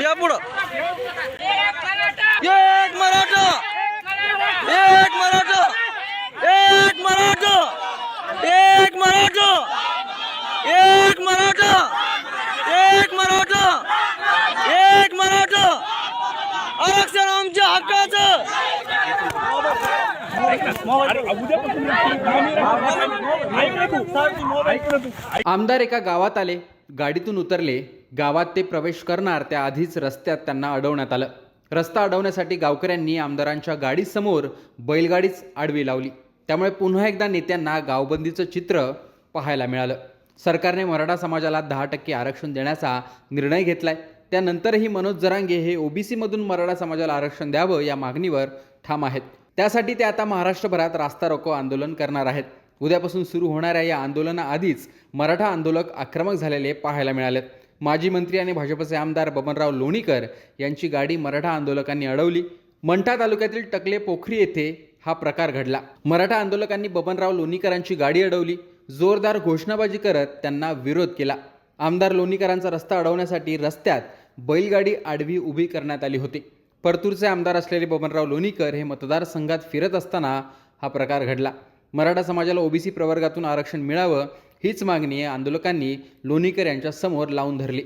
या पुढं. एक मराठा. एक मराठा. एक मराठा. एक मराठा. एक मराठा. एक मराठा. एक मराठा. आरक्षण आमच्या हक्काचं. आमदार एका गावात आले गाडीतून उतरले गावात ते प्रवेश करणार त्याआधीच रस्त्यात त्यांना अडवण्यात आलं. रस्ता अडवण्यासाठी गावकऱ्यांनी आमदारांच्या गाडीसमोर बैलगाडीच आडवी लावली. त्यामुळे पुन्हा एकदा नेत्यांना गावबंदीचं चित्र पाहायला मिळालं. सरकारने मराठा समाजाला दहा टक्के आरक्षण देण्याचा निर्णय घेतलाय. त्यानंतरही मनोज जरांगे हे ओबीसीमधून मराठा समाजाला आरक्षण द्यावं या मागणीवर ठाम आहेत. त्यासाठी ते आता महाराष्ट्रभरात रास्ता रोको आंदोलन करणार आहेत. उद्यापासून सुरू होणाऱ्या या आंदोलनाआधीच मराठा आंदोलक आक्रमक झालेले पाहायला मिळालेत. माजी मंत्री आणि भाजपचे आमदार बबनराव लोणीकर यांची गाडी मराठा आंदोलकांनी अडवली. मंठा तालुक्यातील टकले पोखरी येथे हा प्रकार घडला. मराठा आंदोलकांनी बबनराव लोणीकरांची गाडी अडवली. जोरदार घोषणाबाजी करत त्यांना विरोध केला. आमदार लोणीकरांचा रस्ता अडवण्यासाठी रस्त्यात बैलगाडी आडवी उभी करण्यात आली होती. परतूरचे आमदार असलेले बबनराव लोणीकर हे मतदारसंघात फिरत असताना हा प्रकार घडला. मराठा समाजाला ओबीसी प्रवर्गातून आरक्षण मिळावं हीच मागणी आंदोलकांनी लोणीकर यांच्या समोर लावून धरली.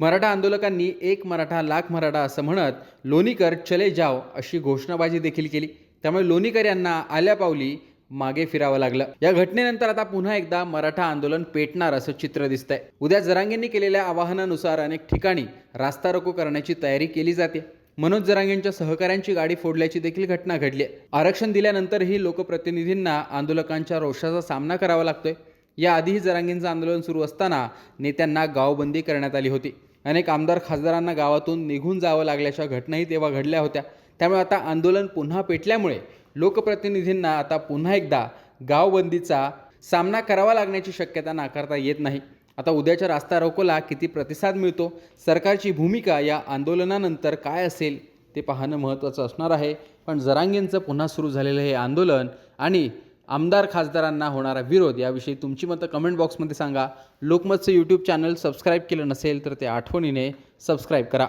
मराठा आंदोलकांनी एक मराठा लाख मराठा असं म्हणत लोणीकर चले जाव अशी घोषणाबाजी देखील केली. त्यामुळे लोणीकर यांना आल्या पावली मागे फिरावं लागलं. या घटनेनंतर आता पुन्हा एकदा मराठा आंदोलन पेटणार असं चित्र दिसतंय. उद्या जरांगेंनी केलेल्या आवाहनानुसार अनेक ठिकाणी रास्ता रोको करण्याची तयारी केली जाते. मनोज जरांगेंच्या सहकाऱ्यांची गाडी फोडल्याची देखील घटना घडली आहे. आरक्षण दिल्यानंतरही लोकप्रतिनिधींना आंदोलकांच्या रोषाचा सामना करावा लागतोय. याआधीही जरांगेंचं आंदोलन सुरू असताना नेत्यांना गावबंदी करण्यात आली होती. अनेक आमदार खासदारांना गावातून निघून जावं लागल्याच्या घटनाही तेव्हा घडल्या होत्या. त्यामुळे आता आंदोलन पुन्हा पेटल्यामुळे लोकप्रतिनिधींना आता पुन्हा एकदा गावबंदीचा सामना करावा लागण्याची शक्यता नाकारता येत नाही. आता उद्याच्या रास्ता रोकोला किती प्रतिसाद मिळतो? सरकारची भूमिका या आंदोलनानंतर काय असेल? ते पाहणं महत्त्वाचं असणार आहे. पण जरांगेंचं पुन्हा सुरू झालेलं हे आंदोलन आणि आमदार खासदारांना होणारा विरोध याविषयी तुमची मतं कमेंट बॉक्समध्ये सांगा. लोकमतचं यूट्यूब चॅनल सबस्क्राईब केलं नसेल तर ते आठवणीने सबस्क्राईब करा.